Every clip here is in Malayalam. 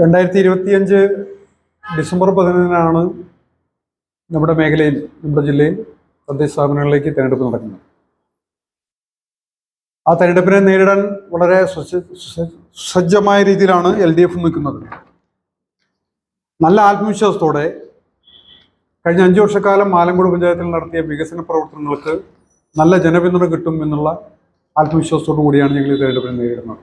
രണ്ടായിരത്തി ഇരുപത്തിയഞ്ച് ഡിസംബർ പതിനൊന്നിനാണ് നമ്മുടെ മേഖലയിൽ നമ്മുടെ ജില്ലയിൽ തദ്ദേശ സ്ഥാപനങ്ങളിലേക്ക് തിരഞ്ഞെടുപ്പ് നടക്കുന്നത്. ആ തെരഞ്ഞെടുപ്പിനെ നേരിടാൻ വളരെ സുസ- സുസ- സുസജ്ജമായ രീതിയിലാണ് എൽ ഡി എഫ് നിൽക്കുന്നത്. നല്ല ആത്മവിശ്വാസത്തോടെ കഴിഞ്ഞ അഞ്ചു വർഷക്കാലം ആലങ്കോട് പഞ്ചായത്തിൽ നടത്തിയ വികസന പ്രവർത്തനങ്ങൾക്ക് നല്ല ജനപിന്തുണ കിട്ടും എന്നുള്ള ആത്മവിശ്വാസത്തോടു കൂടിയാണ് ഞങ്ങൾ ഈ തെരഞ്ഞെടുപ്പിനെ നേരിടുന്നത്.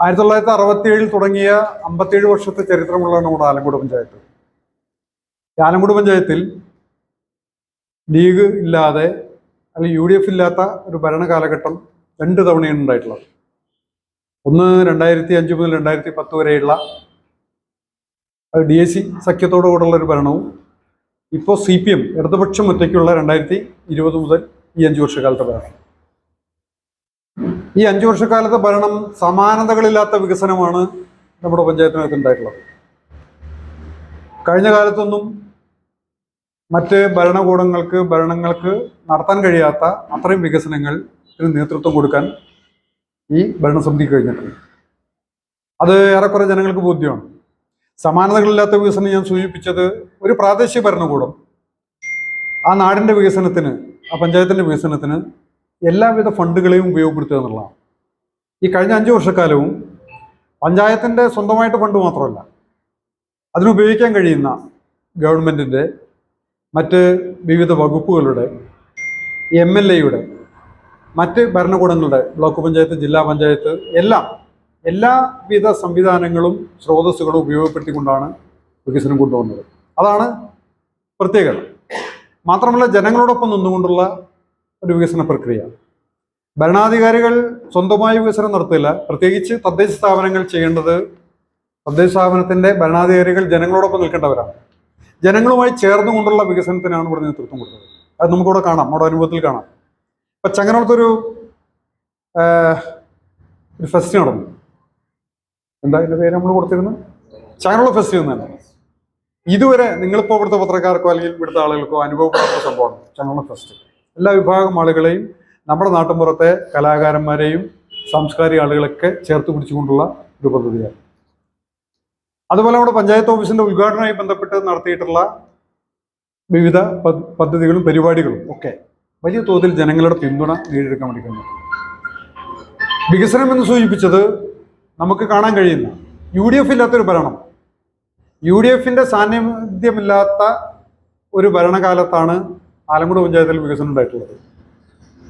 ആയിരത്തി തൊള്ളായിരത്തി അറുപത്തി ഏഴിൽ തുടങ്ങിയ അമ്പത്തിയേഴ് വർഷത്തെ ചരിത്രമുള്ള നമ്മുടെ ആലങ്കോട് പഞ്ചായത്ത്. ആലങ്കോട് പഞ്ചായത്തിൽ ലീഗ് ഇല്ലാതെ അല്ലെങ്കിൽ യു ഡി എഫ് ഇല്ലാത്ത ഒരു ഭരണ കാലഘട്ടം രണ്ട് തവണയാണ് ഉണ്ടായിട്ടുള്ളത്. ഒന്ന് രണ്ടായിരത്തി അഞ്ച് മുതൽ രണ്ടായിരത്തി പത്ത് വരെയുള്ള ഡി എ സി സഖ്യത്തോടു കൂടെയുള്ള ഒരു ഭരണവും ഇപ്പോൾ സി പി എം ഇടതുപക്ഷം ഒറ്റയ്ക്കുള്ള രണ്ടായിരത്തി ഇരുപത് മുതൽ ഈ അഞ്ച് വർഷക്കാലത്തെ ഭരണം. ഈ അഞ്ചു വർഷക്കാലത്തെ ഭരണം സമാനതകളില്ലാത്ത വികസനമാണ് നമ്മുടെ പഞ്ചായത്തിനകത്ത് ഉണ്ടായിട്ടുള്ളത്. കഴിഞ്ഞ കാലത്തൊന്നും മറ്റ് ഭരണകൂടങ്ങൾക്ക് ഭരണങ്ങൾക്ക് നടത്താൻ കഴിയാത്ത അത്രയും വികസനങ്ങൾ നേതൃത്വം കൊടുക്കാൻ ഈ ഭരണസമിതി കഴിഞ്ഞിട്ടുണ്ട്. അത് ഏറെക്കുറെ ജനങ്ങൾക്ക് ബോധ്യമാണ്. സമാനതകളില്ലാത്ത വികസനം ഞാൻ സൂചിപ്പിച്ചത് ഒരു പ്രാദേശിക ഭരണകൂടം ആ നാടിന്റെ വികസനത്തിന് ആ പഞ്ചായത്തിന്റെ വികസനത്തിന് എല്ലാവിധ ഫണ്ടുകളെയും ഉപയോഗപ്പെടുത്തുക എന്നുള്ളതാണ്. ഈ കഴിഞ്ഞ അഞ്ച് വർഷക്കാലവും പഞ്ചായത്തിന്റെ സ്വന്തമായിട്ട് ഫണ്ട് മാത്രമല്ല അതിനുപയോഗിക്കാൻ കഴിയുന്ന ഗവൺമെന്റിന്റെ മറ്റ് വിവിധ വകുപ്പുകളുടെ എം എൽ എയുടെ മറ്റ് ഭരണകൂടങ്ങളുടെ ബ്ലോക്ക് പഞ്ചായത്ത് ജില്ലാ പഞ്ചായത്ത് എല്ലാം എല്ലാവിധ സംവിധാനങ്ങളും സ്രോതസ്സുകളും ഉപയോഗപ്പെടുത്തിക്കൊണ്ടാണ് വികസനം കൊണ്ടുവന്നത്. അതാണ് പ്രത്യേകത. മാത്രമല്ല ജനങ്ങളോടൊപ്പം നിന്നുകൊണ്ടുള്ള ഒരു വികസന പ്രക്രിയ. ഭരണാധികാരികൾ സ്വന്തമായി വികസനം നടത്തില്ല പ്രത്യേകിച്ച് തദ്ദേശ സ്ഥാപനങ്ങൾ ചെയ്യേണ്ടത് തദ്ദേശ സ്ഥാപനത്തിന്റെ ഭരണാധികാരികൾ ജനങ്ങളോടൊപ്പം നിൽക്കേണ്ടവരാണ്. ജനങ്ങളുമായി ചേർന്നുകൊണ്ടുള്ള വികസനത്തിനാണ് ഇവിടെ നേതൃത്വം കൊടുത്തത്. അത് നമുക്കിവിടെ കാണാം. നമ്മുടെ അനുഭവത്തിൽ കാണാം. ഇപ്പൊ ചങ്ങനോടത്തൊരു ഒരു ഫെസ്റ്റ് നടന്നു. എന്താ ഇതിന്റെ പേര് നമ്മൾ കൊടുത്തിരുന്നത് ചങ്ങനുള്ള ഫെസ്റ്റ് തന്നെ. ഇതുവരെ നിങ്ങളിപ്പോൾ ഇവിടുത്തെ പത്രക്കാർക്കോ അല്ലെങ്കിൽ ഇവിടുത്തെ ആളുകൾക്കോ അനുഭവപ്പെടാത്ത സംഭവമാണ് ചങ്ങനുള്ള ഫെസ്റ്റ്. എല്ലാ വിഭാഗം ആളുകളെയും നമ്മുടെ നാട്ടിൻപുറത്തെ കലാകാരന്മാരെയും സാംസ്കാരിക ആളുകളൊക്കെ ചേർത്ത് പിടിച്ചുകൊണ്ടുള്ള ഒരു പദ്ധതിയാണ്. അതുപോലെ നമ്മുടെ പഞ്ചായത്ത് ഓഫീസിന്റെ ഉദ്ഘാടനവുമായി ബന്ധപ്പെട്ട് നടത്തിയിട്ടുള്ള വിവിധ പദ്ധതികളും പരിപാടികളും ഒക്കെ വലിയ തോതിൽ ജനങ്ങളുടെ പിന്തുണ നേടിയെടുക്കാൻ വേണ്ടി വികസനം എന്ന് സൂചിപ്പിച്ചത് നമുക്ക് കാണാൻ കഴിയുന്ന യു ഡി എഫ് ഇല്ലാത്തൊരു ഭരണം. യു ഡി എഫിന്റെ സാന്നിധ്യമില്ലാത്ത ഒരു ഭരണകാലത്താണ് ആലങ്കോട് പഞ്ചായത്തിൽ വികസനം ഉണ്ടായിട്ടുള്ളത്.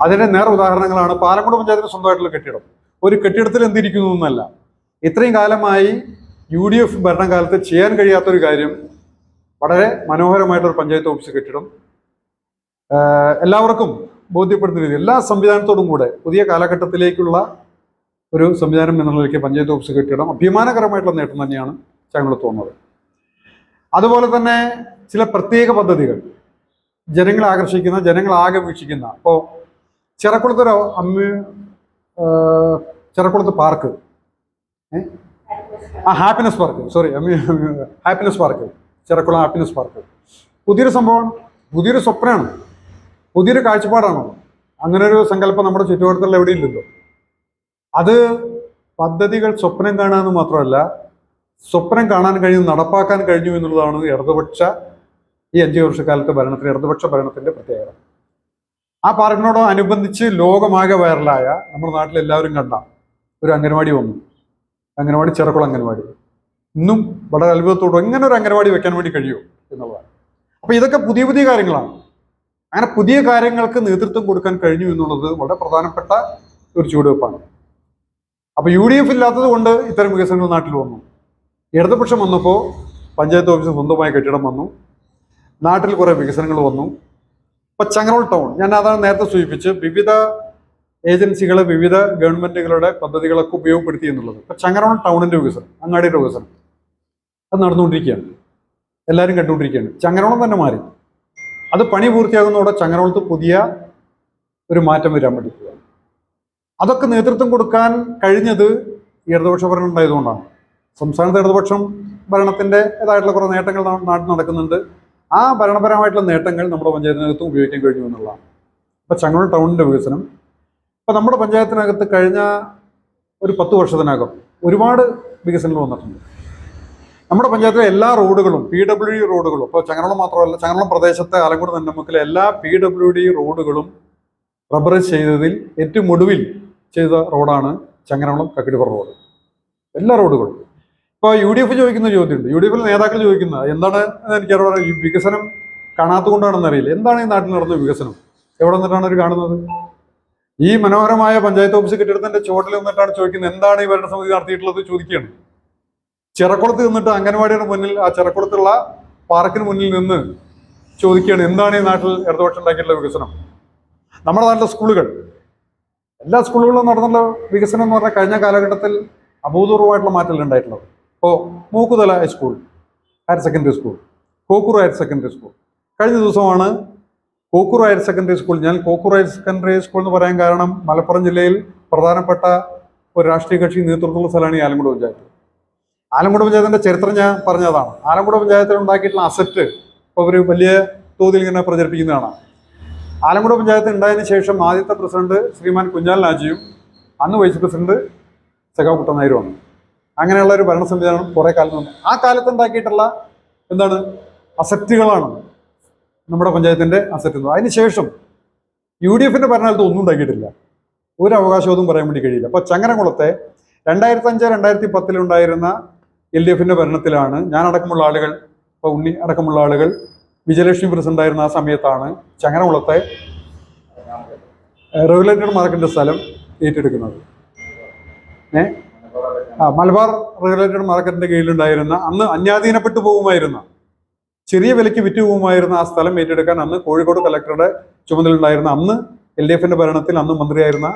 അതിന്റെ നേർ ഉദാഹരണങ്ങളാണ് പാലക്കോട് പഞ്ചായത്തിന് സ്വന്തമായിട്ടുള്ള കെട്ടിടം. ഒരു കെട്ടിടത്തിൽ എന്തിരിക്കുന്നു എന്നല്ല. ഇത്രയും കാലമായി യു ഡി എഫ് ഭരണകാലത്ത് ചെയ്യാൻ കഴിയാത്തൊരു കാര്യം വളരെ മനോഹരമായിട്ടൊരു പഞ്ചായത്ത് ഓഫീസ് കെട്ടിടം. എല്ലാവർക്കും ബോധ്യപ്പെടുന്ന രീതി എല്ലാ സംവിധാനത്തോടും കൂടെ പുതിയ കാലഘട്ടത്തിലേക്കുള്ള ഒരു സംവിധാനം എന്നുള്ള നിലയ്ക്ക് പഞ്ചായത്ത് ഓഫീസ് കെട്ടിടം അഭിമാനകരമായിട്ടുള്ള നേട്ടം തന്നെയാണ് ഞങ്ങൾ തോന്നുന്നത്. അതുപോലെ തന്നെ ചില പ്രത്യേക പദ്ധതികൾ. ജനങ്ങളെ ആകർഷിക്കുന്ന ജനങ്ങളാകെ വീക്ഷിക്കുന്ന. ഇപ്പോൾ ചിറക്കുളത്തൊരു അമ്മ ചെറക്കുളത്ത് പാർക്ക്? ആ ഹാപ്പിനെസ് പാർക്ക്. സോറി അമ്മ happiness park. Chirakkulam happiness park. പുതിയൊരു സംഭവം പുതിയൊരു സ്വപ്നമാണ്. പുതിയൊരു കാഴ്ചപ്പാടാണോ അങ്ങനെ ഒരു സങ്കല്പം നമ്മുടെ ചുറ്റുപാടത്തുള്ള എവിടെ ഇല്ലല്ലോ. അത് പദ്ധതികൾ സ്വപ്നം കാണാമെന്ന് മാത്രമല്ല സ്വപ്നം കാണാൻ കഴിഞ്ഞു നടപ്പാക്കാൻ കഴിഞ്ഞു എന്നുള്ളതാണ് ഇടതുപക്ഷ ഈ അഞ്ചു വർഷക്കാലത്തെ ഭരണത്തിന് ഇടതുപക്ഷ ഭരണത്തിന്റെ പ്രത്യേകത. ആ പാർക്കിനോട് അനുബന്ധിച്ച് ലോകമാകെ വൈറലായ നമ്മുടെ നാട്ടിൽ എല്ലാവരും കണ്ട ഒരു അംഗനവാടി വന്നു. അംഗനവാടി ചെറുക്കുളം അംഗനവാടി ഇന്നും വളരെ അത്ഭുതത്തോടും എങ്ങനെ ഒരു അംഗനവാടി വെക്കാൻ വേണ്ടി കഴിയുമോ എന്നുള്ളതാണ്. അപ്പൊ ഇതൊക്കെ പുതിയ പുതിയ കാര്യങ്ങളാണ്. അങ്ങനെ പുതിയ കാര്യങ്ങൾക്ക് നേതൃത്വം കൊടുക്കാൻ കഴിഞ്ഞു എന്നുള്ളത് വളരെ പ്രധാനപ്പെട്ട ഒരു ചുവടുവെപ്പാണ്. അപ്പൊ യു ഡി എഫ് ഇല്ലാത്തത് കൊണ്ട് ഇത്തരം വികസനങ്ങൾ നാട്ടിൽ വന്നു. ഇടതുപക്ഷം വന്നപ്പോൾ പഞ്ചായത്ത് ഓഫീസ് സ്വന്തമായ കെട്ടിടം വന്നു. നാട്ടിൽ കുറേ വികസനങ്ങൾ വന്നു. ഇപ്പൊ ചങ്ങനോൾ ടൗൺ ഞാൻ അതാണ് നേരത്തെ സൂചിപ്പിച്ച് വിവിധ ഏജൻസികളെ വിവിധ ഗവൺമെന്റുകളുടെ പദ്ധതികളൊക്കെ ഉപയോഗപ്പെടുത്തി എന്നുള്ളത്. ഇപ്പൊ ചങ്ങനോൾ ടൗണിന്റെ വികസനം അങ്ങാടിയുടെ വികസനം അത് നടന്നുകൊണ്ടിരിക്കുകയാണ്. എല്ലാവരും കണ്ടുകൊണ്ടിരിക്കുകയാണ്. ചങ്ങനോളം തന്നെ മാറി. അത് പണി പൂർത്തിയാകുന്നതോടെ ചങ്ങനോളത്ത് പുതിയ ഒരു മാറ്റം വരാൻ വേണ്ടി അതൊക്കെ നേതൃത്വം കൊടുക്കാൻ കഴിഞ്ഞത് ഇടതുപക്ഷ ഭരണം ഉണ്ടായതുകൊണ്ടാണ്. സംസ്ഥാനത്തെ ഇടതുപക്ഷം ഭരണത്തിന്റെ ഇതായിട്ടുള്ള കുറേ നേട്ടങ്ങൾ നാട്ടിൽ നടക്കുന്നുണ്ട്. ആ ഭരണപരമായിട്ടുള്ള നേട്ടങ്ങൾ നമ്മുടെ പഞ്ചായത്തിനകത്തും ഉപയോഗിക്കാൻ കഴിഞ്ഞു എന്നുള്ളതാണ്. ഇപ്പൊ ചങ്ങനൂർ ടൗണിന്റെ വികസനം. ഇപ്പൊ നമ്മുടെ പഞ്ചായത്തിനകത്ത് കഴിഞ്ഞ ഒരു പത്ത് വർഷത്തിനകം ഒരുപാട് വികസനങ്ങൾ വന്നിട്ടുണ്ട്. നമ്മുടെ പഞ്ചായത്തിലെ എല്ലാ റോഡുകളും പി ഡബ്ല്യു ഡി റോഡുകളും ഇപ്പോൾ ചങ്ങനോളം മാത്രമല്ല ചങ്ങനോളം പ്രദേശത്തെ ആലങ്കോട് നെന്നമുക്കിലെ എല്ലാ പി ഡബ്ല്യു ഡി റോഡുകളും റബ്ബറൈസ് ചെയ്തതിൽ ഏറ്റവും ഒടുവിൽ ചെയ്ത റോഡാണ് ചങ്ങനോളം കക്കിടിപ്പുറ റോഡ്. എല്ലാ റോഡുകളും. ഇപ്പോൾ യു ഡി എഫ് ചോദിക്കുന്ന ചോദ്യമുണ്ട്. യു ഡി എഫിൽ നേതാക്കൾ ചോദിക്കുന്നത് എന്താണ് എനിക്ക് എനിക്കറിയാം ഈ വികസനം കാണാത്തതുകൊണ്ടാണെന്ന് അറിയില്ല. എന്താണ് ഈ നാട്ടിൽ നടന്ന വികസനം? എവിടെ നിന്നിട്ടാണ് അവർ കാണുന്നത്? ഈ മനോഹരമായ പഞ്ചായത്ത് ഓഫീസ് കെട്ടിടത്തിന്റെ ചുവട്ടിൽ നിന്നിട്ടാണ് ചോദിക്കുന്നത് എന്താണ് ഈ ഭരണസമിതി നടത്തിയിട്ടുള്ളത് ചോദിക്കുകയാണ്. ചിറക്കുളത്ത് നിന്നിട്ട് അംഗൻവാടിയുടെ മുന്നിൽ ആ ചിറക്കുളത്തുള്ള പാർക്കിന് മുന്നിൽ നിന്ന് ചോദിക്കുകയാണ് എന്താണ് ഈ നാട്ടിൽ ഇടതുപക്ഷം ഉണ്ടാക്കിയിട്ടുള്ള വികസനം? നമ്മുടെ നാട്ടിലെ സ്കൂളുകൾ. എല്ലാ സ്കൂളുകളിലും നടന്നുള്ള വികസനം എന്ന് പറഞ്ഞാൽ കഴിഞ്ഞ കാലഘട്ടത്തിൽ അഭൂതപൂർവമായിട്ടുള്ള മാറ്റങ്ങൾ ഉണ്ടായിട്ടുള്ളത്. ഇപ്പോൾ Mookkuthala high school higher secondary school Kokkur higher secondary school കഴിഞ്ഞ ദിവസമാണ് കോക്കൂർ ഹയർ സെക്കൻഡറി സ്കൂൾ ഞാൻ കോക്കൂർ ഹയർ സെക്കൻഡറി സ്കൂൾ എന്ന് പറയാൻ കാരണം മലപ്പുറം ജില്ലയിൽ പ്രധാനപ്പെട്ട ഒരു രാഷ്ട്രീയ കക്ഷി നേതൃത്വമുള്ള സ്ഥലമാണ് ഈ ആലങ്കുട പഞ്ചായത്ത്. ആലങ്കുട പഞ്ചായത്തിന്റെ ചരിത്രം ഞാൻ പറഞ്ഞതാണ്. ആലങ്കുട പഞ്ചായത്തിൽ ഉണ്ടാക്കിയിട്ടുള്ള അസറ്റ് ഇപ്പോൾ അവർ വലിയ തോതിൽ ഇങ്ങനെ പ്രചരിപ്പിക്കുന്നതാണ്. ആലങ്കുട പഞ്ചായത്ത് ഉണ്ടായതിനു ശേഷം ആദ്യത്തെ പ്രസിഡന്റ് ശ്രീമാൻ കുഞ്ഞാൽ നാജിയും അന്ന് വൈസ് പ്രസിഡന്റ് സഖാവ് കുട്ടനായരുമാണ് അങ്ങനെയുള്ള ഒരു ഭരണ സംവിധാനം കുറെ കാലത്ത് ആ കാലത്ത് ഉണ്ടാക്കിയിട്ടുള്ള എന്താണ്? അസറ്റുകളാണ് നമ്മുടെ പഞ്ചായത്തിന്റെ അസറ്റ് എന്ന്. അതിനുശേഷം യു ഡി എഫിന്റെ ഭരണകാലത്ത് ഒന്നും ഉണ്ടാക്കിയിട്ടില്ല. ഒരു അവകാശവും പറയാൻ വേണ്ടി കഴിയില്ല. അപ്പൊ ചങ്ങരകുളത്തെ രണ്ടായിരത്തി അഞ്ച് രണ്ടായിരത്തി പത്തിലുണ്ടായിരുന്ന എൽ ഡി എഫിന്റെ ഭരണത്തിലാണ് ഞാൻ അടക്കമുള്ള ആളുകൾ ഇപ്പൊ ഉണ്ണി അടക്കമുള്ള ആളുകൾ വിജയലക്ഷ്മി പ്രസിഡന്റ് ആയിരുന്ന ആ സമയത്താണ് ചങ്ങരകുളത്തെ റെഗുലേറ്റഡ് മാർക്കറ്റിന്റെ സ്ഥലം ഏറ്റെടുക്കുന്നത്. ഏ ആ മലബാർ റെഗുലേറ്റഡ് മാർക്കറ്റിന്റെ കീഴിലുണ്ടായിരുന്ന അന്ന് അന്യാധീനപ്പെട്ടു പോകുമായിരുന്ന ചെറിയ വിലയ്ക്ക് വിറ്റ് പോകുമായിരുന്ന ആ സ്ഥലം ഏറ്റെടുക്കാൻ അന്ന് കോഴിക്കോട് കലക്ടറുടെ ചുമതലയുണ്ടായിരുന്ന അന്ന് എൽ ഡി എഫിന്റെ ഭരണത്തിൽ അന്ന് മന്ത്രിയായിരുന്ന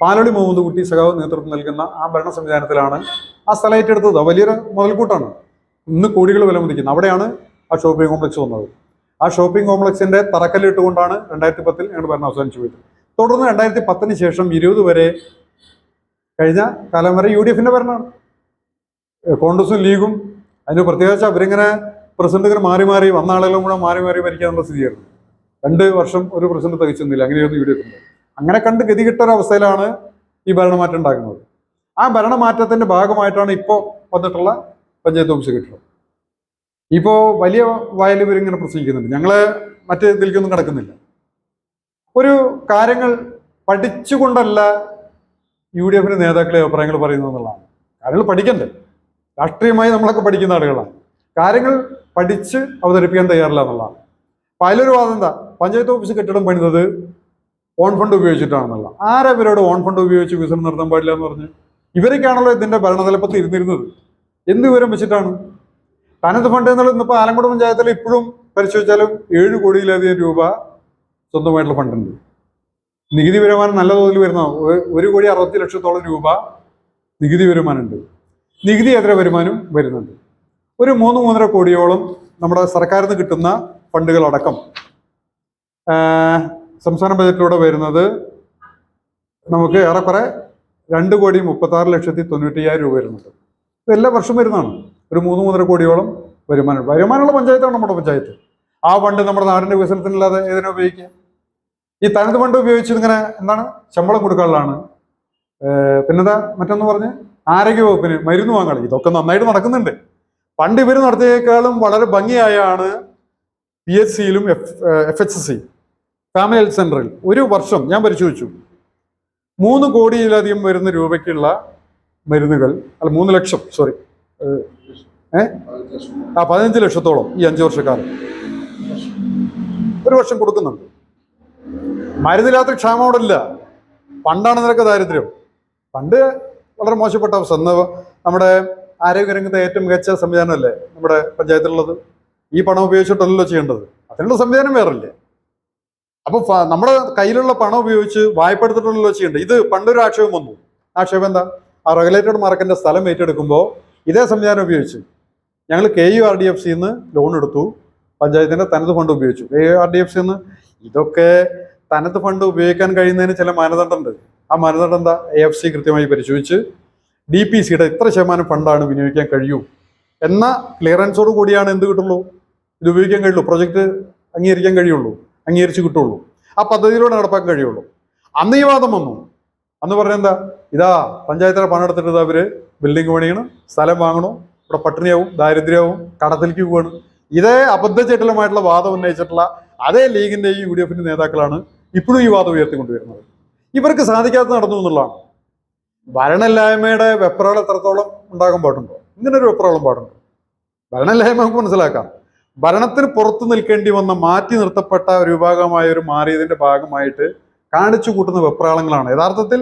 പാലോടി മുഹമ്മദ് കുട്ടി സഖാവ് നേതൃത്വം നൽകുന്ന ആ ഭരണ സംവിധാനത്തിലാണ് ആ സ്ഥലം ഏറ്റെടുത്തത്. വലിയൊരു മുതൽക്കൂട്ടാണ്. ഇന്ന് കോടികൾ വില മതിക്കുന്നത് അവിടെയാണ് ആ ഷോപ്പിംഗ് കോംപ്ലക്സ് വന്നത്. ആ ഷോപ്പിംഗ് കോംപ്ലക്സിന്റെ തറക്കല്ലിട്ടുകൊണ്ടാണ് രണ്ടായിരത്തി പത്തിൽ ഞങ്ങൾ ഭരണം അവസാനിച്ചു പോയത്. തുടർന്ന് രണ്ടായിരത്തി പത്തിന് ശേഷം ഇരുപത് വരെ കഴിഞ്ഞ കാലം വരെ യു ഡി എഫിന്റെ ഭരണമാണ്. കോൺഗ്രസും ലീഗും അതിന് പ്രത്യേകിച്ച് അവരിങ്ങനെ പ്രസിഡന്റ് ഇങ്ങനെ മാറി മാറി വന്ന ആളുകളും കൂടെ മാറി മാറി ഭരിക്കാനുള്ള സ്ഥിതിയായിരുന്നു. രണ്ട് വർഷം ഒരു പ്രസിഡന്റ് തികച്ചൊന്നുമില്ല അങ്ങനെയായിരുന്നു യു ഡി എഫിന്റെ. അങ്ങനെ കണ്ട് ഗതി ഒരു അവസ്ഥയിലാണ് ഈ ഭരണമാറ്റം ഉണ്ടാക്കുന്നത് ആ ഭരണമാറ്റത്തിന്റെ ഭാഗമായിട്ടാണ് ഇപ്പോൾ വന്നിട്ടുള്ള പഞ്ചായത്ത് ഓഫീസ് കെട്ടിടം. ഇപ്പോൾ വലിയ വായിൽ ഇവരിങ്ങനെ പ്രസംഗിക്കുന്നുണ്ട്. ഞങ്ങൾ മറ്റേ ഇതിലേക്കൊന്നും കിടക്കുന്നില്ല. ഒരു കാര്യങ്ങൾ പഠിച്ചുകൊണ്ടല്ല യു ഡി എഫിന്റെ നേതാക്കളെ അഭിപ്രായങ്ങൾ പറയുന്നു എന്നുള്ളതാണ്. കാര്യങ്ങൾ പഠിക്കണ്ടേ? രാഷ്ട്രീയമായി നമ്മളൊക്കെ പഠിക്കുന്ന ആളുകളാണ്. കാര്യങ്ങൾ പഠിച്ച് അവതരിപ്പിക്കാൻ തയ്യാറില്ല എന്നുള്ളതാണ്. പലരും അതിലൊരു വാദം എന്താ? പഞ്ചായത്ത് ഓഫീസ് കെട്ടിടം പണിതത് ഓൺ ഫണ്ട് ഉപയോഗിച്ചിട്ടാണെന്നുള്ള ആരാ ഇവരോട് ഓൺ ഫണ്ട് ഉപയോഗിച്ച് വികസനം നടത്താൻ പാടില്ല എന്ന് പറഞ്ഞ്? ഇവരൊക്കെയാണല്ലോ ഇതിന്റെ ഭരണതലപ്പത്ത് ഇരുന്നിരുന്നത്. എന്ത് വിവരം വെച്ചിട്ടാണ്? തനത് ഫണ്ട് എന്നുള്ളത് ഇന്നിപ്പോൾ ആലങ്കോട് പഞ്ചായത്തിൽ ഇപ്പോഴും പരിശോധിച്ചാലും ഏഴ് കോടിയിലധികം രൂപ സ്വന്തമായിട്ടുള്ള ഫണ്ടുണ്ട്. നികുതി വരുമാനം നല്ല തോതിൽ വരുന്ന? ഒരു കോടി അറുപത്തി ലക്ഷത്തോളം രൂപ നികുതി വരുമാനമുണ്ട്. എത്ര വരുമാനം വരുന്നുണ്ട്. ഒരു മൂന്ന് മൂന്നര കോടിയോളം നമ്മുടെ സർക്കാരിൽ നിന്ന് കിട്ടുന്ന ഫണ്ടുകളടക്കം സംസ്ഥാന ബജറ്റിലൂടെ വരുന്നത് നമുക്ക് ഏറെക്കുറെ രണ്ട് കോടി മുപ്പത്താറ് ലക്ഷത്തി തൊണ്ണൂറ്റയ്യായിരം രൂപ വരുന്നുണ്ട്. ഇത് വർഷം വരുന്നതാണ്. ഒരു മൂന്ന് മൂന്നര കോടിയോളം വരുമാനം. വരുമാനമുള്ള പഞ്ചായത്താണ് നമ്മുടെ പഞ്ചായത്ത്. ആ ഫണ്ട് നമ്മുടെ നാടിന്റെ വികസനത്തിനല്ലാതെ ഏതിനാ ഈ തനത് ഫണ്ട് ഉപയോഗിച്ച് ഇങ്ങനെ എന്താണ് ശമ്പളം കൊടുക്കാനുള്ളതാണ്. പിന്നെന്താ? മറ്റൊന്ന് പറഞ്ഞ് ആരോഗ്യവകുപ്പിന് മരുന്ന് വാങ്ങണം ഇതൊക്കെ നന്നായിട്ട് നടക്കുന്നുണ്ട്. പണ്ട് ഇവർ നടത്തിയേക്കാളും വളരെ ഭംഗിയായാണ് P H സിയിലും F F H C family health സെന്ററിൽ. ഒരു വർഷം ഞാൻ പരിശോധിച്ചു. മൂന്ന് കോടിയിലധികം വരുന്ന രൂപയ്ക്കുള്ള മരുന്നുകൾ അല്ല മൂന്ന് ലക്ഷം സോറി ഏ ആ പതിനഞ്ച് ലക്ഷത്തോളം ഈ അഞ്ചു വർഷക്കാലം ഒരു വർഷം കൊടുക്കുന്നുണ്ട്. മരുന്നില്ലാത്ത ക്ഷാമം അവിടെ ഇല്ല പണ്ടാണ് നിനക്ക് ദാരിദ്ര്യം. പണ്ട് വളരെ മോശപ്പെട്ട അവസ്ഥ. ഇന്ന് നമ്മുടെ ആരോഗ്യരംഗത്തെ ഏറ്റവും മികച്ച സംവിധാനമല്ലേ നമ്മുടെ പഞ്ചായത്തിലുള്ളത്? ഈ പണം ഉപയോഗിച്ചിട്ടല്ലല്ലോ ചെയ്യേണ്ടത്. അതിനുള്ള സംവിധാനം വേറല്ലേ? അപ്പൊ നമ്മുടെ കയ്യിലുള്ള പണം ഉപയോഗിച്ച് വായ്പ എടുത്തിട്ടല്ലോ ചെയ്യേണ്ടത്. ഇത് പണ്ടൊരു ആക്ഷേപം വന്നു. ആക്ഷേപം എന്താ? ആ റെഗുലേറ്റഡ് മാർക്കറ്റിന്റെ സ്ഥലം ഏറ്റെടുക്കുമ്പോൾ ഇതേ സംവിധാനം ഉപയോഗിച്ച് ഞങ്ങൾ K U R D F സിന്ന് ലോൺ എടുത്തു. പഞ്ചായത്തിന്റെ തനത് ഫണ്ട് ഉപയോഗിച്ചു. K U R D F സിന്ന് ഇതൊക്കെ തനത് ഫണ്ട് ഉപയോഗിക്കാൻ കഴിയുന്നതിന് ചില മാനദണ്ഡമുണ്ട്. ആ മാനദണ്ഡം എന്താ? എ എഫ് സി കൃത്യമായി പരിശോധിച്ച് ഡി പി സിയുടെ ഇത്ര ശതമാനം ഫണ്ടാണ് വിനിയോഗിക്കാൻ കഴിയൂ എന്ന ക്ലിയറൻസോട് കൂടിയാണ് എന്ത് കിട്ടുള്ളൂ? ഇത് ഉപയോഗിക്കാൻ കഴിയുള്ളൂ. പ്രൊജക്ട് അംഗീകരിക്കാൻ കഴിയുള്ളൂ. അംഗീകരിച്ച് കിട്ടുള്ളൂ. ആ പദ്ധതിയിലൂടെ നടപ്പാക്കാൻ കഴിയുള്ളൂ. അന്ന് ഈ വാദം വന്നു. അന്ന് പറഞ്ഞ എന്താ? ഇതാ പഞ്ചായത്തിലെ പണം എടുത്തിട്ട് അവർ ബിൽഡിംഗ് പണിയണം സ്ഥലം വാങ്ങണം ഇവിടെ പട്ടിണിയാവും ദാരിദ്ര്യവും കടത്തിലേക്ക് പോവാണ്. ഇതേ അബദ്ധചേട്ടലമായിട്ടുള്ള വാദം ഉന്നയിച്ചിട്ടുള്ള അതേ ലീഗിന്റെയും യു ഡി എഫിന്റെ നേതാക്കളാണ് ഇപ്പോഴും ഈ വാദം ഉയർത്തിക്കൊണ്ടുവരുന്നത്. ഇവർക്ക് സാധിക്കാത്ത നടന്നു എന്നുള്ളതാണ്. ഭരണമില്ലായ്മയുടെ വെപ്രാളം എത്രത്തോളം ഉണ്ടാകാൻ പാടുണ്ടോ? ഇങ്ങനെ ഒരു വെപ്രാളം പാടുണ്ടോ. ഭരണമില്ലായ്മ നമുക്ക് മനസ്സിലാക്കാം. ഭരണത്തിന് പുറത്തു നിൽക്കേണ്ടി വന്ന മാറ്റി നിർത്തപ്പെട്ട ഒരു വിഭാഗമായ ഒരു മാറിയതിന്റെ ഭാഗമായിട്ട് കാണിച്ചു കൂട്ടുന്ന വെപ്രാളങ്ങളാണ്. യഥാർത്ഥത്തിൽ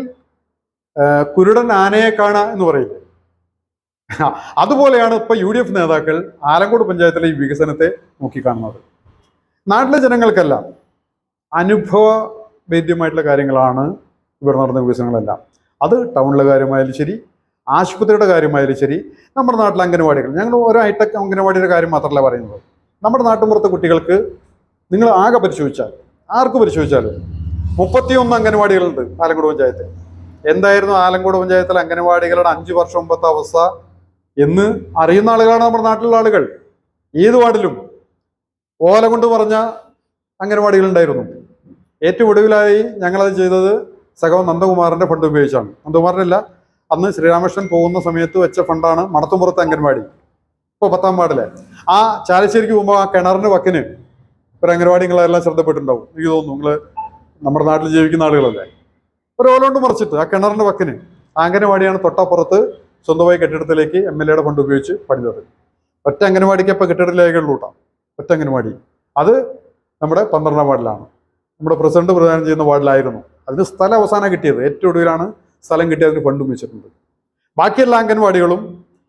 കുരുടൻ ആനയെ കാണ എന്ന് പറയില്ലേ? അതുപോലെയാണ് ഇപ്പൊ യു ഡി എഫ് നേതാക്കൾ ആലങ്കോട് പഞ്ചായത്തിലെ ഈ വികസനത്തെ നോക്കിക്കാണുന്നത്. നാട്ടിലെ ജനങ്ങൾക്കല്ല അനുഭവ വേദ്യമായിട്ടുള്ള കാര്യങ്ങളാണ് ഇവിടെ നടന്ന വികസനങ്ങളെല്ലാം. അത് ടൗണിലെ കാര്യമായാലും ശരി ആശുപത്രിയുടെ കാര്യമായാലും ശരി നമ്മുടെ നാട്ടിലെ അംഗനവാടികൾ ഞങ്ങൾ ഓരോ ഹൈടെക് അംഗനവാടിയുടെ കാര്യം മാത്രമല്ല പറയുന്നത്. നമ്മുടെ നാട്ടുമ്പുറത്തെ കുട്ടികൾക്ക് നിങ്ങൾ ആകെ പരിശോധിച്ചാൽ ആർക്ക് പരിശോധിച്ചാലും മുപ്പത്തിയൊന്ന് അംഗനവാടികളുണ്ട് ആലങ്കോട് പഞ്ചായത്തിൽ. എന്തായിരുന്നു ആലങ്കോട് പഞ്ചായത്തിലെ അംഗനവാടികളുടെ അഞ്ച് വർഷം മുമ്പത്തെ അവസ്ഥ എന്ന് അറിയുന്ന ആളുകളാണ് നമ്മുടെ നാട്ടിലുള്ള ആളുകൾ. ഏത് വാർഡിലും ഓല കൊണ്ട് പറഞ്ഞ അംഗനവാടികൾ ഉണ്ടായിരുന്നു ഏറ്റവും ഒടുവിലായി ഞങ്ങളത് ചെയ്തത് സഖാവ് നന്ദകുമാറിന്റെ ഫണ്ട് ഉപയോഗിച്ചാണ്. നന്ദകുമാറിനല്ല അന്ന് ശ്രീരാമകൃഷ്ണൻ പോകുന്ന സമയത്ത് വെച്ച ഫണ്ടാണ് മണത്തുംപുറത്തെ അംഗൻവാടി. ഇപ്പോൾ പത്താം വാർഡിലെ. ആ ചാലശ്ശേരിക്ക് പോകുമ്പോൾ ആ കിണറിന്റെ വക്കിന് ഒരു അംഗൻവാടി നിങ്ങളെല്ലാം ശ്രദ്ധപ്പെട്ടിട്ടുണ്ടാവും. എനിക്ക് തോന്നുന്നു നിങ്ങൾ നമ്മുടെ നാട്ടിൽ ജീവിക്കുന്ന ആളുകളല്ലേ? ഒരു ഓല കൊണ്ട് മറിച്ചിട്ട് ആ കിണറിന്റെ വക്കിന് അംഗനവാടിയാണ് തൊട്ടപ്പുറത്ത് സ്വന്തമായി കെട്ടിടത്തിലേക്ക് എം എൽ എയുടെ ഫണ്ട് ഉപയോഗിച്ച് പണിതത്. ഒറ്റ അംഗനവാടിക്ക് അപ്പോൾ കെട്ടിട രേഖകളിലൂട്ടാം ഒറ്റ അംഗനവാടി അത് നമ്മുടെ പന്ത്രണ്ടാം വാർഡിലാണ്. നമ്മുടെ പ്രസിഡന്റ് പ്രദാനം ചെയ്യുന്ന വാർഡിലായിരുന്നു. അതിന് സ്ഥലം അവസാനം കിട്ടിയത്. ഏറ്റവും ഒടുവിലാണ് സ്ഥലം കിട്ടി അതിന് ഫണ്ടും വെച്ചിട്ടുണ്ട്. ബാക്കിയെല്ലാ അംഗൻവാടികളും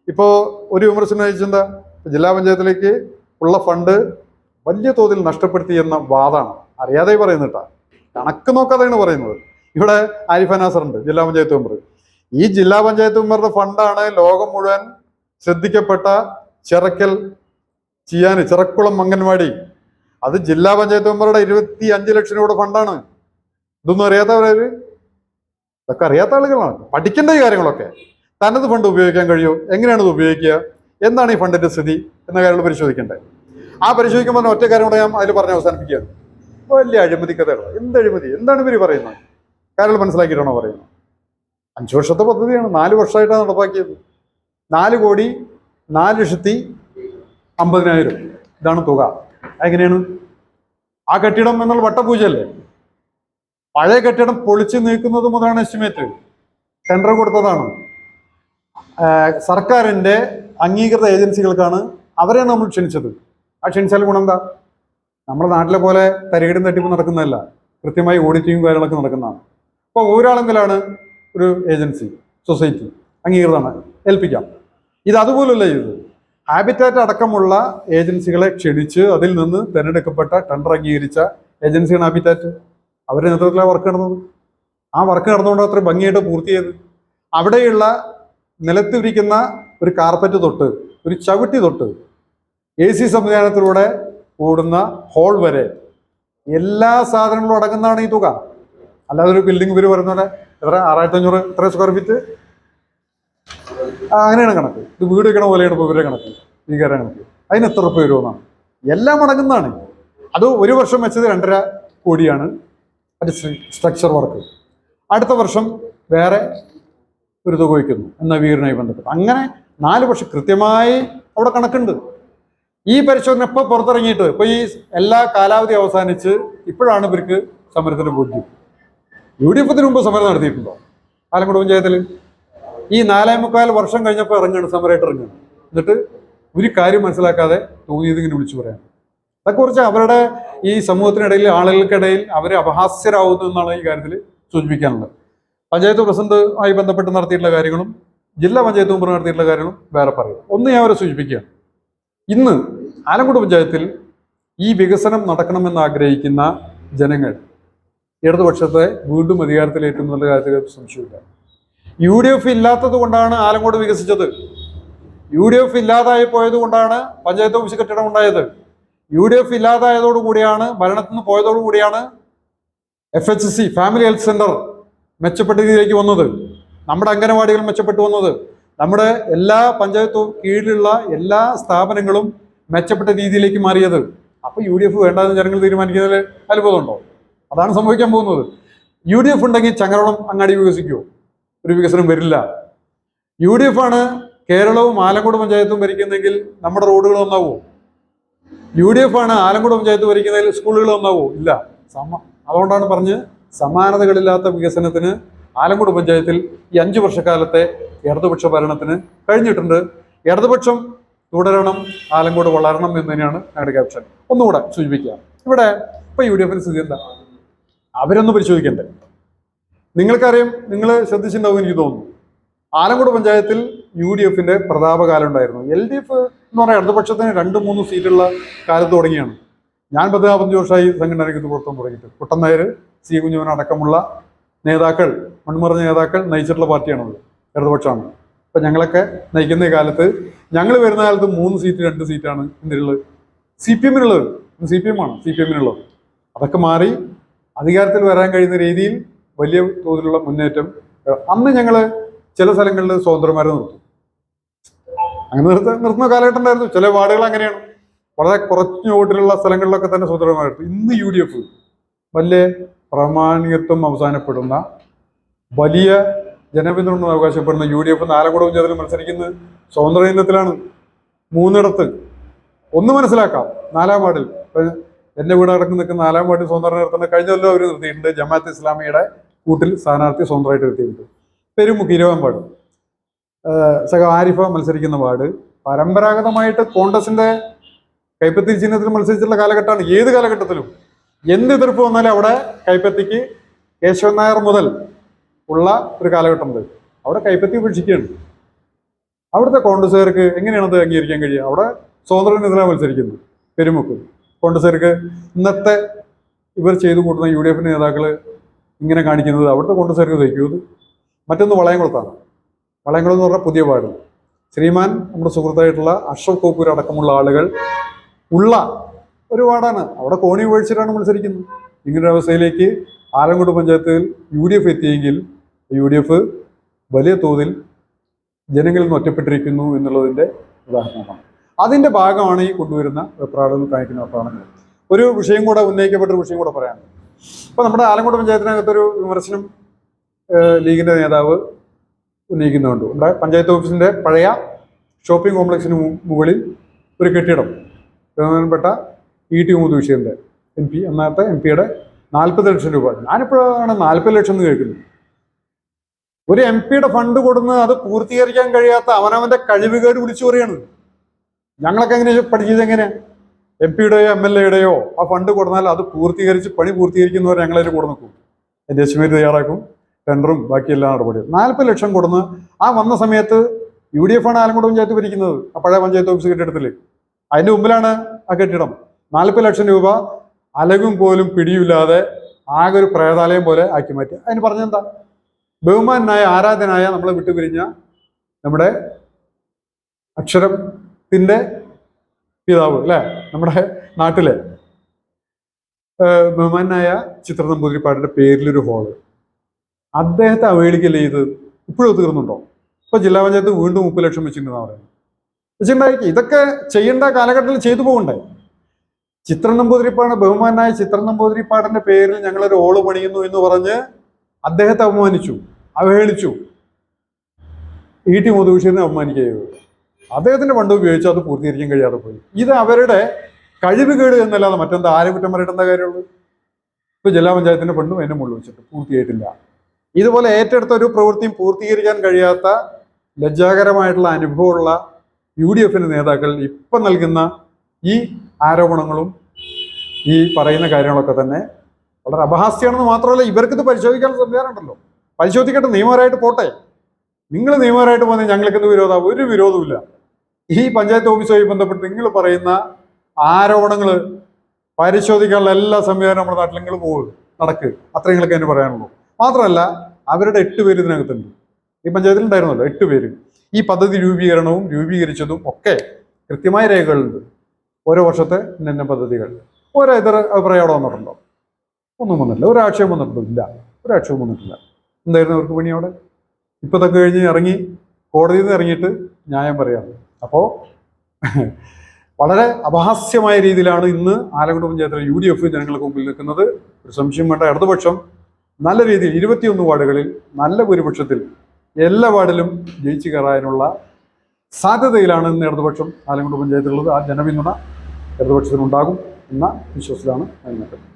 ഇപ്പോൾ ഒരു വിമർശനം അയച്ചെന്താ ജില്ലാ പഞ്ചായത്തിലേക്ക് ഉള്ള ഫണ്ട് വലിയ തോതിൽ നഷ്ടപ്പെടുത്തി എന്ന വാദമാണ് അറിയാതെ പറയുന്നിട്ടാ കണക്ക് നോക്കാതെയാണ് പറയുന്നത്. ഇവിടെ ആരിഫ നാസർ ഉണ്ട് ജില്ലാ പഞ്ചായത്ത് മെമ്പർ. ഈ ജില്ലാ പഞ്ചായത്ത് മെമ്പറുടെ ഫണ്ടാണ് ലോകം മുഴുവൻ ശ്രദ്ധിക്കപ്പെട്ട ചിറക്കൽ ചെയ്യാൻ ചിറക്കുളം അംഗൻവാടി. അത് ജില്ലാ പഞ്ചായത്ത് മെമ്പറുടെ ഇരുപത്തി അഞ്ച് ലക്ഷം രൂപയുടെ ഫണ്ടാണ് ഇതൊന്നും അറിയാത്തവര് ഇതൊക്കെ അറിയാത്ത ആളുകളാണ്. പഠിക്കേണ്ട ഈ കാര്യങ്ങളൊക്കെ. തനത് ഫണ്ട് ഉപയോഗിക്കാൻ കഴിയുമോ എങ്ങനെയാണ് ഇത് ഉപയോഗിക്കുക? എന്താണ് ഈ ഫണ്ടിന്റെ സ്ഥിതി എന്ന കാര്യങ്ങൾ പരിശോധിക്കേണ്ടത് ആ പരിശോധിക്കുമ്പോൾ ഒറ്റ കാര്യം കൂടെ ഞാൻ അതിൽ പറഞ്ഞ് അവസാനിപ്പിക്കുകയാണ്. വലിയ അഴിമതി കഥകൾ എന്ത് അഴിമതി? എന്താണ് ഇവർ പറയുന്നത്? കാര്യങ്ങൾ മനസ്സിലാക്കിയിട്ടാണോ പറയുന്നത്? അഞ്ചു വർഷത്തെ പദ്ധതിയാണ്. നാല് വർഷമായിട്ടാണ് നടപ്പാക്കിയത്. നാല് കോടി നാല് ലക്ഷത്തി അമ്പതിനായിരം. ഇതാണ് തുക. എങ്ങനെയാണ് ആ കെട്ടിടം എന്നുള്ള വട്ടപൂജയല്ലേ? പഴയ കെട്ടിടം പൊളിച്ചു നീക്കുന്നത് മുതലാണ് എസ്റ്റിമേറ്റ് ടെൻഡർ കൊടുത്തതാണ്. സർക്കാരിന്റെ അംഗീകൃത ഏജൻസികൾക്കാണ് അവരെ നമ്മൾ ക്ഷണിച്ചത്. ആ ക്ഷണിച്ചാൽ ഗുണം എന്താ? നമ്മുടെ നാട്ടിലെ പോലെ തരികിടും തട്ടിപ്പ് നടക്കുന്നതല്ല. കൃത്യമായി ഓഡിറ്റിങ്ങും കാര്യങ്ങളൊക്കെ നടക്കുന്നതാണ് അപ്പോൾ ഒരാളെങ്കിലാണ് ഒരു ഏജൻസി സൊസൈറ്റി അംഗീകൃതമാണ്. ഏൽപ്പിക്കാം. ഇത് അതുപോലല്ല ചെയ്തത്? ഹാബിറ്റാറ്റ് അടക്കമുള്ള ഏജൻസികളെ ക്ഷണിച്ച് അതിൽ നിന്ന് തിരഞ്ഞെടുക്കപ്പെട്ട ടെൻഡർ അംഗീകരിച്ച ഏജൻസിയാണ് ഹാബിറ്റാറ്റ്. അവരുടെ നേതൃത്വത്തിലാണ് വർക്ക് നടന്നത്. ആ വർക്ക് നടന്നുകൊണ്ട് അത്ര ഭംഗിയായിട്ട് പൂർത്തിയായത്. അവിടെയുള്ള നിലത്ത് വിരിക്കുന്ന ഒരു കാർപ്പറ്റ് തൊട്ട് ഒരു ചവിട്ടി തൊട്ട് എ സി സംവിധാനത്തിലൂടെ ഓടുന്ന ഹോൾ വരെ എല്ലാ സാധനങ്ങളും അടങ്ങുന്നതാണ് ഈ തുക. അല്ലാതെ ഒരു ബിൽഡിംഗ് ഇവർ പറയുന്നത് എത്ര? ആറായിരത്തി അഞ്ഞൂറ് എത്ര സ്ക്വയർ ഫീറ്റ് അങ്ങനെയാണ് കണക്ക്. ഇത് വീട് വെക്കണ പോലെയാണ് ഇപ്പോൾ ഇവരുടെ കണക്ക്. ഈ കയറാൻ കണക്ക്. അതിന് എത്ര റുപ്യ വരുമെന്നാണ് എല്ലാം അടങ്ങുന്നതാണ്. അത് ഒരു വർഷം വെച്ചത് രണ്ടര കോടിയാണ്. അത് സ്ട്രക്ചർ വർക്ക് അടുത്ത വർഷം വേറെ ഒരു തുക വയ്ക്കുന്നു. നവീകരണവുമായി ബന്ധപ്പെട്ട്. അങ്ങനെ നാല് വർഷം കൃത്യമായി അവിടെ കണക്കുണ്ട്. ഈ പരിശോധന ഇപ്പോൾ പുറത്തിറങ്ങിയിട്ട് ഇപ്പോൾ ഈ എല്ലാ കാലാവധി അവസാനിച്ച് ഇപ്പോഴാണ് ഇവർക്ക് സമരത്തിന് ബോധ്യം. യു ഡി എഫിന് മുമ്പ് സമരം നടത്തിയിട്ടുണ്ടോ? ആലങ്കോട് പഞ്ചായത്തിൽ ഈ നാലേ മുക്കാൽ വർഷം കഴിഞ്ഞപ്പോൾ ഇറങ്ങുകയാണ് സമരമായിട്ട് ഇറങ്ങുകയാണ് എന്നിട്ട് ഒരു കാര്യം മനസ്സിലാക്കാതെ തോന്നിയത് ഇങ്ങനെ വിളിച്ചു പറയാം അതേക്കുറിച്ച് അവരുടെ ഈ സമൂഹത്തിനിടയിൽ ആളുകൾക്കിടയിൽ അവർ അപഹാസ്യരാകുന്നു എന്നാണ് ഈ കാര്യത്തിൽ സൂചിപ്പിക്കാനുള്ളത്. പഞ്ചായത്ത് പ്രസിഡന്റ് ആയി ബന്ധപ്പെട്ട് നടത്തിയിട്ടുള്ള കാര്യങ്ങളും ജില്ലാ പഞ്ചായത്ത് മുമ്പ് നടത്തിയിട്ടുള്ള കാര്യങ്ങളും വേറെ പറയും. ഒന്ന് ഞാൻ അവരെ സൂചിപ്പിക്കുകയാണ്. ഇന്ന് ആലങ്കോട് പഞ്ചായത്തിൽ ഈ വികസനം നടക്കണമെന്ന് ആഗ്രഹിക്കുന്ന ജനങ്ങൾ ഇടതുപക്ഷത്തെ വീണ്ടും അധികാരത്തിലേറ്റുന്നുള്ള കാര്യത്തിൽ സംശയമില്ല യു ഡി എഫ് ഇല്ലാത്തത് കൊണ്ടാണ് ആലങ്കോട് വികസിച്ചത്. യു ഡി എഫ് ഇല്ലാതായി പോയത് കൊണ്ടാണ് പഞ്ചായത്ത് ഓഫീസ് കെട്ടിടം ഉണ്ടായത്. യു ഡി എഫ് ഇല്ലാതായതോടുകൂടിയാണ് ഭരണത്തിൽ നിന്ന് പോയതോടുകൂടിയാണ് F H C family health centre മെച്ചപ്പെട്ട രീതിയിലേക്ക് വന്നത്. നമ്മുടെ അംഗനവാടികൾ മെച്ചപ്പെട്ടു വന്നത്. നമ്മുടെ എല്ലാ പഞ്ചായത്ത് കീഴിലുള്ള എല്ലാ സ്ഥാപനങ്ങളും മെച്ചപ്പെട്ട രീതിയിലേക്ക് മാറിയത്. അപ്പോൾ യു ഡി എഫ് വേണ്ടെന്ന് ജനങ്ങൾ തീരുമാനിക്കുന്നതിൽ അത്ഭുതമുണ്ടോ? അതാണ് സംഭവിക്കാൻ പോകുന്നത്. യു ഡി എഫ് ഉണ്ടെങ്കിൽ ചങ്ങരോളം അങ്ങാടി വികസിക്കുമോ ഒരു വികസനം വരില്ല. യു ഡി എഫ് ആണ് കേരളവും ആലങ്കോട് പഞ്ചായത്തും ഭരിക്കുന്നെങ്കിൽ നമ്മുടെ റോഡുകൾ ഒന്നാവോ യു ഡി എഫ് ആണ് ആലങ്കോട് പഞ്ചായത്ത് ഭരിക്കുന്നതിൽ സ്കൂളുകൾ ഒന്നാവോ ഇല്ല. സമ അതുകൊണ്ടാണ് പറഞ്ഞ് സമാനതകളില്ലാത്ത വികസനത്തിന് ആലങ്കോട് പഞ്ചായത്തിൽ ഈ അഞ്ചു വർഷക്കാലത്തെ ഇടതുപക്ഷ ഭരണത്തിന് കഴിഞ്ഞിട്ടുണ്ട്. ഇടതുപക്ഷം തുടരണം ആലങ്കോട് വളരണം എന്ന് തന്നെയാണ് ഞങ്ങളുടെ ക്യാപ്ഷൻ. ഒന്നുകൂടെ സൂചിപ്പിക്കുക. ഇവിടെ ഇപ്പൊ യു ഡി എഫിന് സ്ഥിതി എന്താ? അവരൊന്ന് പരിശോധിക്കണ്ടേ? നിങ്ങൾക്കറിയാം നിങ്ങൾ ശ്രദ്ധിച്ചിട്ടുണ്ടാവും എനിക്ക് തോന്നുന്നു. ആലങ്കോട് പഞ്ചായത്തിൽ യു ഡി എഫിന്റെ പ്രതാപകാലം ഉണ്ടായിരുന്നു. എൽ ഡി എഫ് എന്ന് പറഞ്ഞാൽ ഇടതുപക്ഷത്തിന് രണ്ട് മൂന്ന് സീറ്റുള്ള കാലത്ത് തുടങ്ങിയാണ്. ഞാൻ പതിനാപഞ്ച് വർഷമായി സംഘടനയ്ക്ക് പുറത്തും തുടങ്ങിയിട്ട്. കുട്ടനായർ സി. കുഞ്ഞുമൻ അടക്കമുള്ള നേതാക്കൾ മൺമറഞ്ഞ നേതാക്കൾ നയിച്ചിട്ടുള്ള പാർട്ടിയാണത് ഇടതുപക്ഷമാണ്. അപ്പം ഞങ്ങളൊക്കെ നയിക്കുന്ന കാലത്ത് ഞങ്ങൾ വരുന്ന കാലത്ത് മൂന്ന് സീറ്റ് രണ്ട് സീറ്റാണ് എന്തിനുള്ളത് സി പി എമ്മിനുള്ളത് സി പി എം ആണ് സി പി എമ്മിനുള്ളത് അതൊക്കെ മാറി അധികാരത്തിൽ വരാൻ കഴിയുന്ന രീതിയിൽ വലിയ തോതിലുള്ള മുന്നേറ്റം. അന്ന് ഞങ്ങൾ ചില സ്ഥലങ്ങളിൽ സ്വതന്ത്രമാരെ നിർത്തും. അങ്ങനെ നിർത്ത നിർത്തുന്ന കാലഘട്ടം ഉണ്ടായിരുന്നു ചില വാർഡുകൾ അങ്ങനെയാണ്. വളരെ കുറച്ച് വോട്ടിലുള്ള സ്ഥലങ്ങളിലൊക്കെ തന്നെ സ്വതന്ത്രമായിട്ട് ഇന്ന് യു ഡി എഫ് വലിയ പ്രാമാണികത്വം അവസാനപ്പെടുന്ന വലിയ ജനപിന്തുണ അവകാശപ്പെടുന്ന യു ഡി എഫ് നാലംകുട ചേർന്ന് മത്സരിക്കുന്നത് സ്വതന്ത്ര ഇനത്തിലാണ് മൂന്നിടത്ത്. ഒന്ന് മനസ്സിലാക്കാം. നാലാം വാർഡിൽ. എന്റെ വീട് അടക്കം നിൽക്കുന്ന നാലാം വാർഡിൽ സ്വന്തം നിർത്തുന്ന കഴിഞ്ഞ കൊല്ലം അവർ നിർത്തിയിട്ടുണ്ട്. ജമാഅത്ത് ഇസ്ലാമിയുടെ കൂട്ടിൽ സ്ഥാനാർത്ഥി സ്വന്തമായിട്ട് നിർത്തിയിട്ടുണ്ട്. പെരുമുക്ക് ഇരുപതാം വാർഡ്. സഹ ആരിഫ മത്സരിക്കുന്ന വാർഡ്. പരമ്പരാഗതമായിട്ട് കോൺഗ്രസിന്റെ കൈപ്പത്തി ചിഹ്നത്തിൽ മത്സരിച്ചിട്ടുള്ള കാലഘട്ടമാണ് ഏത് കാലഘട്ടത്തിലും. എന്ത് എതിർപ്പ് വന്നാലും അവിടെ കൈപ്പത്തിക്ക് കേശവൻ നായർ മുതൽ ഉള്ള ഒരു കാലഘട്ടമുണ്ട്. അവിടെ കൈപ്പത്തി ഉപേക്ഷിക്കുകയാണ്. അവിടുത്തെ കോൺഗ്രസ്സുകാർക്ക് എങ്ങനെയാണ് അത് അംഗീകരിക്കാൻ കഴിയുക? അവിടെ സ്വതന്ത്രനെതിരെ മത്സരിക്കുന്നത്. പെരുമുക്ക്. കോൺഗ്രസ്സുകാർക്ക് ഇന്നത്തെ ഇവർ ചെയ്തു കൂട്ടുന്ന യു ഡി എഫിന്റെ നേതാക്കൾ ഇങ്ങനെ കാണിക്കുന്നത് അവിടുത്തെ കോൺഗ്രസ്സുകാർക്ക് സഹിക്കുന്നത് മറ്റൊന്ന് വളയംകുളത്താണ്. വളയംകുളം എന്ന് പറഞ്ഞാൽ പുതിയ വാർഡ്. ശ്രീമാൻ നമ്മുടെ സുഹൃത്തായിട്ടുള്ള അഷ്റഫ് കോപ്പൂർ അടക്കമുള്ള ആളുകൾ ഉള്ള ഒരു വാർഡാണ്. അവിടെ കോണി ഉപയോഗിച്ചിട്ടാണ് മത്സരിക്കുന്നത്. ഇങ്ങനൊരു അവസ്ഥയിലേക്ക് ആലങ്കോട് പഞ്ചായത്തിൽ യു ഡി എഫ് എത്തിയെങ്കിൽ യു ഡി എഫ് വലിയ തോതിൽ ജനങ്ങളിൽ നിന്ന് ഒറ്റപ്പെട്ടിരിക്കുന്നു എന്നുള്ളതിന്റെ ഉദാഹരണമാണ്. അതിന്റെ ഭാഗമാണ് ഈ കൊണ്ടുവരുന്ന വെപ്രാടുകൾ കാണിക്കുന്ന വെപ്രാളങ്ങൾ ഒരു വിഷയം കൂടെ ഉന്നയിക്കപ്പെട്ട ഒരു വിഷയം കൂടെ പറയാം. ഇപ്പൊ നമ്മുടെ ആലങ്കോട് പഞ്ചായത്തിനകത്തൊരു വിമർശനം ലീഗിന്റെ നേതാവ് ഉന്നയിക്കുന്നുണ്ട്. നമ്മുടെ പഞ്ചായത്ത് ഓഫീസിന്റെ പഴയ ഷോപ്പിംഗ് കോംപ്ലക്സിന് മുകളിൽ ഒരു കെട്ടിടം. ബഹുമാനപ്പെട്ട ഇ ടി ബഷീറിന്റെ എം പി. അന്നത്തെ എം പിയുടെ നാൽപ്പത് ലക്ഷം രൂപ. ഞാനിപ്പോഴാണ് നാൽപ്പത് ലക്ഷം എന്ന് കേൾക്കുന്നത്. ഒരു എം പിയുടെ ഫണ്ട് കൊടുന്ന് അത് പൂർത്തീകരിക്കാൻ കഴിയാത്ത അവനവന്റെ കഴിവുകേട് വിളിച്ചു പറയാണ് ഞങ്ങളൊക്കെ എങ്ങനെ പഠിച്ചത് എങ്ങനെ? എം പിയുടെയോ എം എൽ എയുടെയോ ആ ഫണ്ട് കൊടുത്താൽ അത് പൂർത്തീകരിച്ച് പണി പൂർത്തീകരിക്കുന്നവരെ ഞങ്ങളതിൽ കൂടെ നിൽക്കും. എന്റെ എസ്റ്റിമേറ്റ് തയ്യാറാക്കും. ടെൻഡറും ബാക്കി എല്ലാ നടപടിയും നാൽപ്പത് ലക്ഷം കൊടുന്ന് ആ വന്ന സമയത്ത് യു ഡി എഫ് ആണ് ആലങ്കോട് പഞ്ചായത്ത് ഭരിക്കുന്നത് ആ പഴയ പഞ്ചായത്ത് ഓഫീസ് കെട്ടിടത്തിൽ അതിന്റെ മുമ്പിലാണ് ആ കെട്ടിടം. നാൽപ്പത് ലക്ഷം രൂപ അലകും പോലും പിടിയില്ലാതെ ആകെ ഒരു പ്രേതാലയം പോലെ ആക്കി മാറ്റി. അതിന് പറഞ്ഞെന്താ? ബഹുമാനായ ആരാധനായ നമ്മളെ വിട്ടുപിരിഞ്ഞ നമ്മുടെ അക്ഷരത്തിന്റെ പിതാവ് അല്ലെ? നമ്മുടെ നാട്ടിലെ ബഹുമാനായ ചിത്ര നമ്പൂതിരിപ്പാടിന്റെ പേരിലൊരു ഹോൾ അദ്ദേഹത്തെ അവഹേളിക്കല്ലേ ഇത് ഇപ്പോഴും തീർന്നുണ്ടോ? ഇപ്പൊ ജില്ലാ പഞ്ചായത്ത് വീണ്ടും മുപ്പത് ലക്ഷം വെച്ചിട്ടുണ്ടെന്നാണ് പറയുന്നത്. വെച്ചിട്ടുണ്ടായിരിക്കും ഇതൊക്കെ ചെയ്യേണ്ട കാലഘട്ടത്തിൽ ചെയ്തു പോകണ്ടേ? ചിത്ര നമ്പൂതിരിപ്പാട് ബഹുമാനായ ചിത്ര നമ്പൂതിരിപ്പാടിന്റെ പേരിൽ ഞങ്ങളൊരു ഓൾ പണിയുന്നു എന്ന് പറഞ്ഞ് അദ്ദേഹത്തെ അപമാനിച്ചു അവഹേളിച്ചു. ഈ ടി മുതുബഷീറിനെ അപമാനിക്കുക ചെയ്തു അദ്ദേഹത്തിന്റെ ഫണ്ട് ഉപയോഗിച്ച് അത് പൂർത്തീകരിക്കാൻ കഴിയാതെ പോയി. ഇത് അവരുടെ കഴിവ് കേട് എന്നല്ലാതെ മറ്റെന്താ? ആരെ കുറ്റം പറയേണ്ട കാര്യമുള്ളൂ? ഇപ്പൊ ജില്ലാ പഞ്ചായത്തിന്റെ ഫണ്ടും എന്നെ മുള്ളു വെച്ചിട്ട് പൂർത്തിയായിട്ടില്ല ഇതുപോലെ ഏറ്റെടുത്ത ഒരു പ്രവൃത്തിയും പൂർത്തീകരിക്കാൻ കഴിയാത്ത ലജ്ജാകരമായിട്ടുള്ള അനുഭവമുള്ള യു ഡി എഫിന്റെ നേതാക്കൾ ഇപ്പം നൽകുന്ന ഈ ആരോപണങ്ങളും ഈ പറയുന്ന കാര്യങ്ങളൊക്കെ തന്നെ വളരെ അപഹാസ്യമാണെന്ന് മാത്രമല്ല ഇവർക്കിത് പരിശോധിക്കാനുള്ള സംവിധാനം ഉണ്ടല്ലോ പരിശോധിക്കട്ടെ നിയമപരമായിട്ട് പോട്ടെ. നിങ്ങൾ നിയമപരമായിട്ട് പോകുന്നത് ഞങ്ങൾക്ക് എന്ത് വിരോധം ഒരു വിരോധമില്ല ഈ പഞ്ചായത്ത് ഓഫീസുമായി ബന്ധപ്പെട്ട് നിങ്ങൾ പറയുന്ന ആരോപണങ്ങൾ പരിശോധിക്കാനുള്ള എല്ലാ സംവിധാനവും നമ്മുടെ നാട്ടിൽ നിങ്ങൾ പോകും നടക്ക്. അത്ര നിങ്ങൾക്ക് അതിന് പറയാനുള്ളൂ. മാത്രമല്ല അവരുടെ എട്ട് പേര് ഇതിനകത്തുണ്ട്. ഈ പഞ്ചായത്തിൽ ഉണ്ടായിരുന്നല്ലോ എട്ട് പേര്. ഈ പദ്ധതി രൂപീകരണവും രൂപീകരിച്ചതും ഒക്കെ കൃത്യമായ രേഖകളുണ്ട്. ഓരോ വർഷത്തെ ഇന്ന പദ്ധതികൾ. ഓരോ ഇതര അഭിപ്രായം അവിടെ വന്നിട്ടുണ്ടോ? ഒന്നും വന്നിട്ടില്ല. ഒരു ആക്ഷേപം വന്നിട്ടുണ്ടോ? ഇല്ല. ഒരു ആക്ഷേപം വന്നിട്ടില്ല. എന്തായിരുന്നു അവർക്ക് പണി അവിടെ? ഇപ്പൊ കഴിഞ്ഞ് ഇറങ്ങി കോടതിയിൽ നിന്ന് ഇറങ്ങിയിട്ട് ന്യായം പറയാണ് അപ്പോൾ വളരെ അപഹാസ്യമായ രീതിയിലാണ് ഇന്ന് ആലങ്കോട് പഞ്ചായത്തിലെ യു ഡി എഫ് ജനങ്ങൾക്ക് മുമ്പിൽ നിൽക്കുന്നത്. ഒരു സംശയം വേണ്ട ഇടതുപക്ഷം നല്ല രീതിയിൽ ഇരുപത്തിയൊന്ന് വാർഡുകളിൽ നല്ല ഭൂരിപക്ഷത്തിൽ എല്ലാ വാർഡിലും ജയിച്ചു കയറാനുള്ള സാധ്യതയിലാണ് ഇന്ന് ഇടതുപക്ഷം ആലങ്കോട് പഞ്ചായത്തിലുള്ളത്. ആ ജനപിന്തുണ ഇടതുപക്ഷത്തിനുണ്ടാകും എന്ന വിശ്വാസത്തിലാണ് അതിനകത്ത്